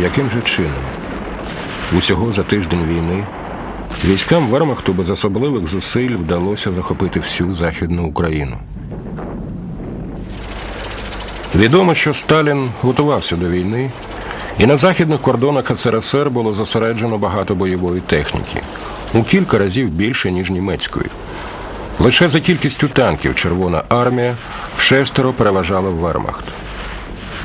Яким же чином? Усього за тиждень війни військам Вермахту без особливих зусиль вдалося захопити всю Західну Україну. Відомо, що Сталін готувався до війни, і на західних кордонах СРСР було зосереджено багато бойової техніки у кілька разів більше, ніж німецької. Лише за кількістю танків Червона армія вшестеро переважала Вермахт.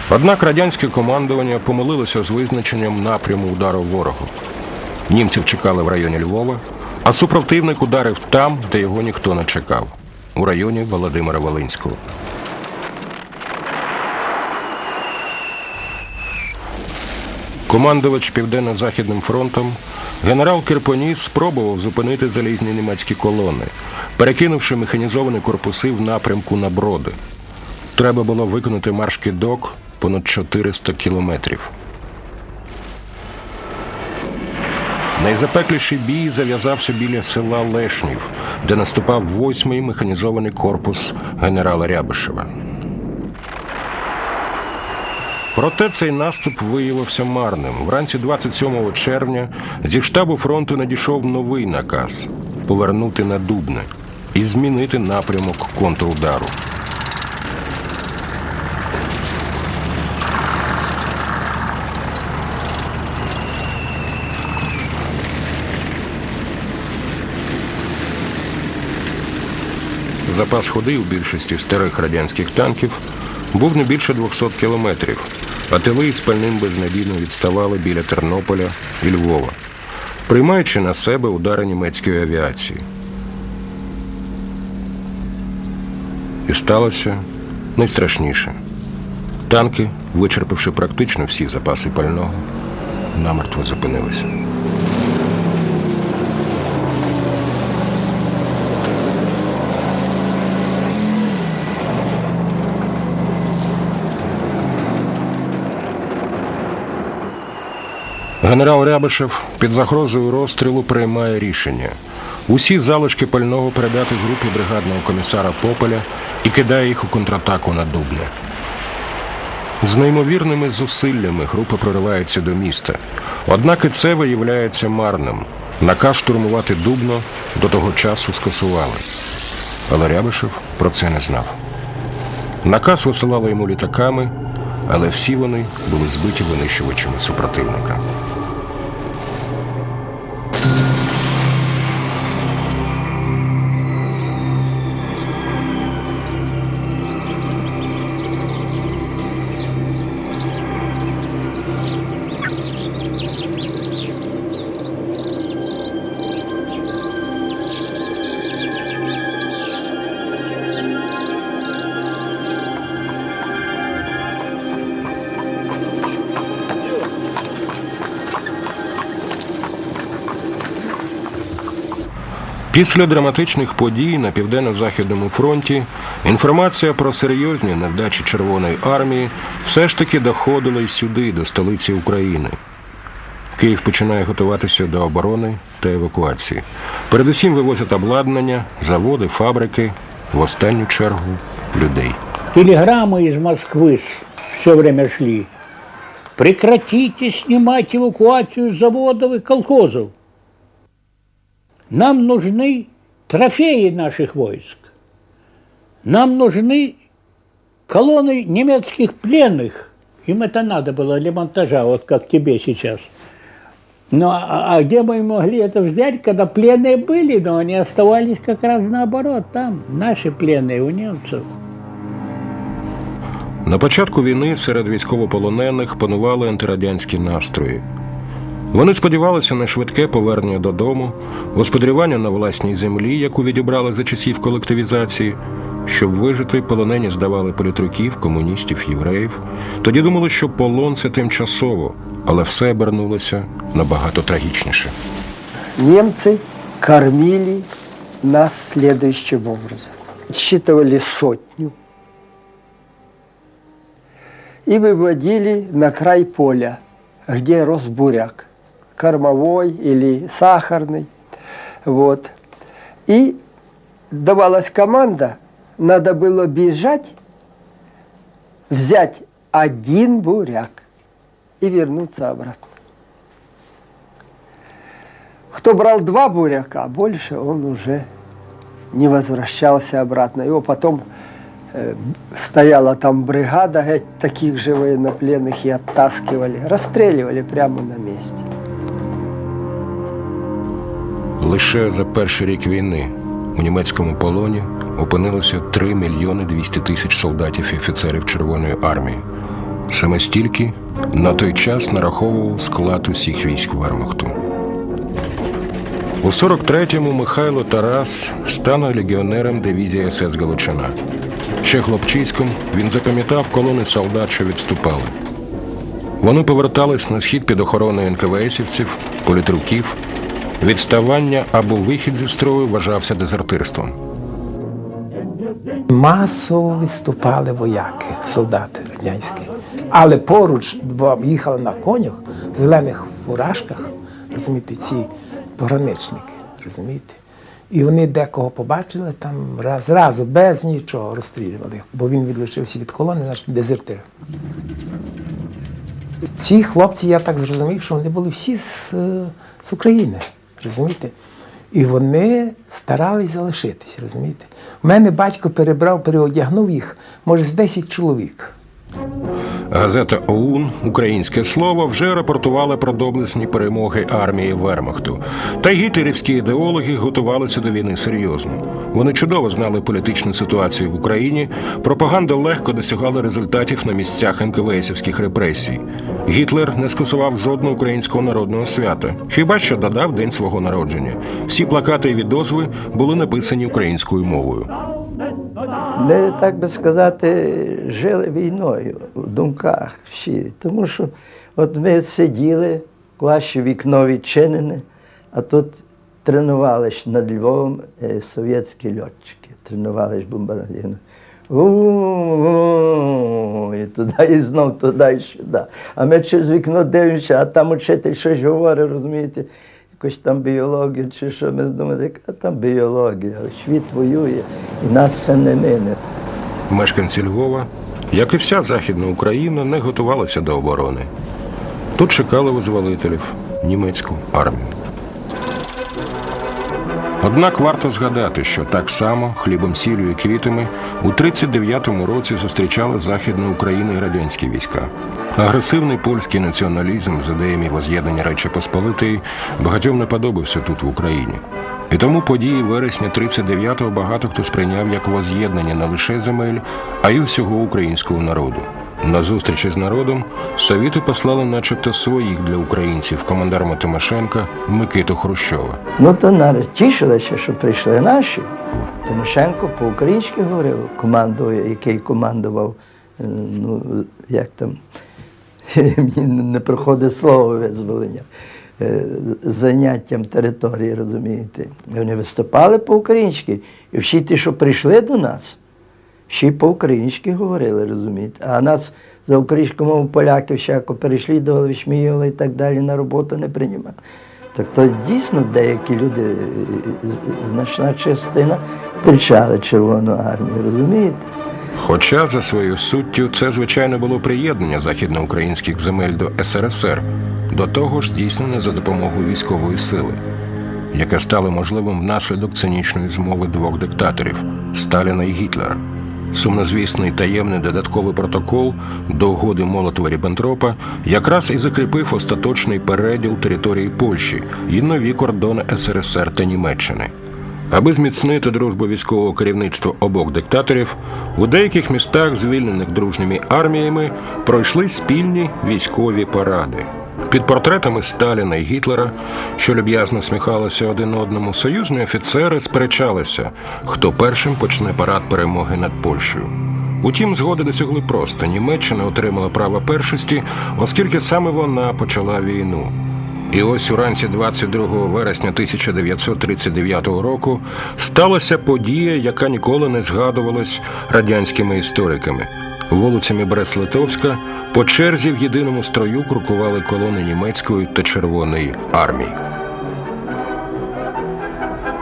Однак радянське командування помилилося з визначенням напряму удару ворогу. Німців чекали в районі Львова, а супротивник ударив там, де його ніхто не чекав у районі Володимира Волинського. Командувач Південно-Західним фронтом генерал Кирпоніс спробував зупинити залізні німецькі колони, перекинувши механізовані корпуси в напрямку на броди. Треба було виконати марш кидок понад 400 кілометрів. Найзапекліший бій зав'язався біля села Лешнів, де наступав восьмий механізований корпус генерала Рябишева. Проте цей наступ виявився марним. Вранці 27 червня зі штабу фронту надійшов новий наказ повернути на Дубне і змінити напрямок контрудару. Запас ходи у більшості старих радянських танків був не більше 200 кілометрів, а тили із пальним безнадійно відставали біля Тернополя і Львова, приймаючи на себе удари німецької авіації. І сталося найстрашніше. Танки, вичерпавши практично всі запаси пального, намертво зупинилися. Генерал Рябишев під загрозою розстрілу приймає рішення усі залишки пального передати групі бригадного комісара Пополя і кидає їх у контратаку на Дубне. З неймовірними зусиллями група проривається до міста. Однак і це виявляється марним. Наказ штурмувати Дубно до того часу скасували. Але Рябишев про це не знав. Наказ висилали йому літаками, але всі вони були збиті винищувачами супротивника. Після драматичних подій на південно-західному фронті інформація про серйозні невдачі Червоної армії все ж таки доходила й сюди, до столиці України. Київ починає готуватися до оборони та евакуації. Передусім вивозять обладнання, заводи, фабрики, в останню чергу людей. Телеграммы из Москвы все время шли. Прекратите снимать эвакуацию заводов и колхозов. Нам нужны трофеи наших войск. Нам нужны колонны немецких пленных. Им это надо было для монтажа, вот как тебе сейчас. Ну, а, а где мы могли это взять, когда пленные были, но они оставались как раз наоборот, там, наши пленные у немцев. На початку війни серед військовополонених панували антирадянські настрої. Вони сподівалися на швидке повернення додому, господарювання на власній землі, яку відібрали за часів колективізації. Щоб вижити, полонені здавали політруків, комуністів, євреїв. Тоді думали, що полон це тимчасово, але все обернулося набагато трагічніше. Немцы кормили нас следующим образом. Считывали сотню и выводили на край поля, где рос буряк, Кормовой или сахарный. Вот. И давалась команда, надо было бежать, взять один буряк. и вернуться обратно. Кто брал два буряка, больше он уже не возвращался обратно. Его потом э, стояла там бригада э, таких же военнопленных и оттаскивали, расстреливали прямо на месте. Лише за перший рік війни у німецькому полоні опинилося 3 мільйони 200 тисяч солдатів і офіцерів Червоної армії. Саме стільки на той час нараховував склад усіх військ Вермахту. У 43-му Михайло Тарас стане легіонером дивізії СС Галичина. Ще хлопчиськом він запам'ятав колони солдат, що відступали. Вони повертались на схід під охороною НКВСівців, політруків. Відставання або вихід зі строю вважався дезертирством. Масово виступали вояки, солдати радянські. Але поруч їхали на конях, в зелених фуражках, розумієте, ці пограничники, розумієте. І вони декого побачили там раз, зразу, без нічого розстрілювали, бо він відлучився від колони, значить дезертир. Ці хлопці, я так зрозумів, що вони були всі з, е, з України, розумієте? І вони старались залишитись, розумієте? У мене батько перебрав, переодягнув їх, може, з 10 чоловік. Газета ОУН Українське слово вже рапортувала про доблесні перемоги армії Вермахту. Та гітлерівські ідеологи готувалися до війни серйозно. Вони чудово знали політичну ситуацію в Україні. Пропаганда легко досягала результатів на місцях НКВСівських репресій. Гітлер не скасував жодного українського народного свята, хіба що додав день свого народження. Всі плакати і відозви були написані українською мовою. Ми, так би сказати, жили війною в думках всі. Тому що от ми сиділи, клаще вікно відчинене, а тут тренувалися над Львовом е, совєтські льотчики, тренувалися бомбардирно. У-у-у, І туди, і знов туди, і сюди. А ми через вікно дивимося, а там учитель щось говорить, розумієте, якусь там біологію чи що. Ми думали, яка там біологія, світ воює, і нас це не мине. Мешканці Львова, як і вся Західна Україна, не готувалися до оборони. Тут чекали визволителів німецьку армію. Однак варто згадати, що так само хлібом сіллю і квітами у 39-му році зустрічали Західну Україну і радянські війська. Агресивний польський націоналізм з ідеями воз'єднання Речі Посполитої багатьом не подобався тут в Україні. І тому події вересня 39-го багато хто сприйняв як воз'єднання не лише земель, а й усього українського народу. На зустрічі з народом совіти послали начебто своїх для українців командарма Тимошенка Микиту Хрущова. Ну то навіть тішилися, що прийшли наші. Тимошенко по-українськи говорив, командує, який командував, е, ну, як там, мені не проходить слово визволення, е, заняттям території, розумієте. Вони виступали по-українськи. І всі ті, що прийшли до нас, всі по-українськи говорили, розумієте. А нас за українську мову поляки всяко переслідували, шміяли і так далі, на роботу не приймали. Так то дійсно деякі люди, е, значна частина, кричали Червону армію, розумієте? Хоча за своєю суттю це звичайно було приєднання західноукраїнських земель до СРСР, до того ж здійснене за допомогою військової сили, яке стало можливим внаслідок цинічної змови двох диктаторів Сталіна і Гітлера. Сумнозвісний таємний додатковий протокол до угоди Молотова Ріббентропа якраз і закріпив остаточний переділ території Польщі і нові кордони СРСР та Німеччини. Аби зміцнити дружбу військового керівництва обох диктаторів, у деяких містах, звільнених дружніми арміями, пройшли спільні військові паради. Під портретами Сталіна і Гітлера, що люб'язно сміхалися один одному, союзні офіцери сперечалися, хто першим почне парад перемоги над Польщею. Утім, згоди досягли просто. Німеччина отримала право першості, оскільки саме вона почала війну. І ось уранці 22 вересня 1939 року сталася подія, яка ніколи не згадувалась радянськими істориками. Вулицями Брест-Литовська по черзі в єдиному строю крокували колони німецької та червоної армії.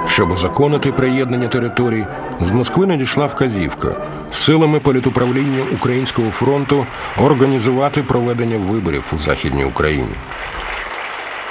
Щоб узаконити приєднання територій, з Москви надійшла вказівка силами політуправління Українського фронту організувати проведення виборів у Західній Україні.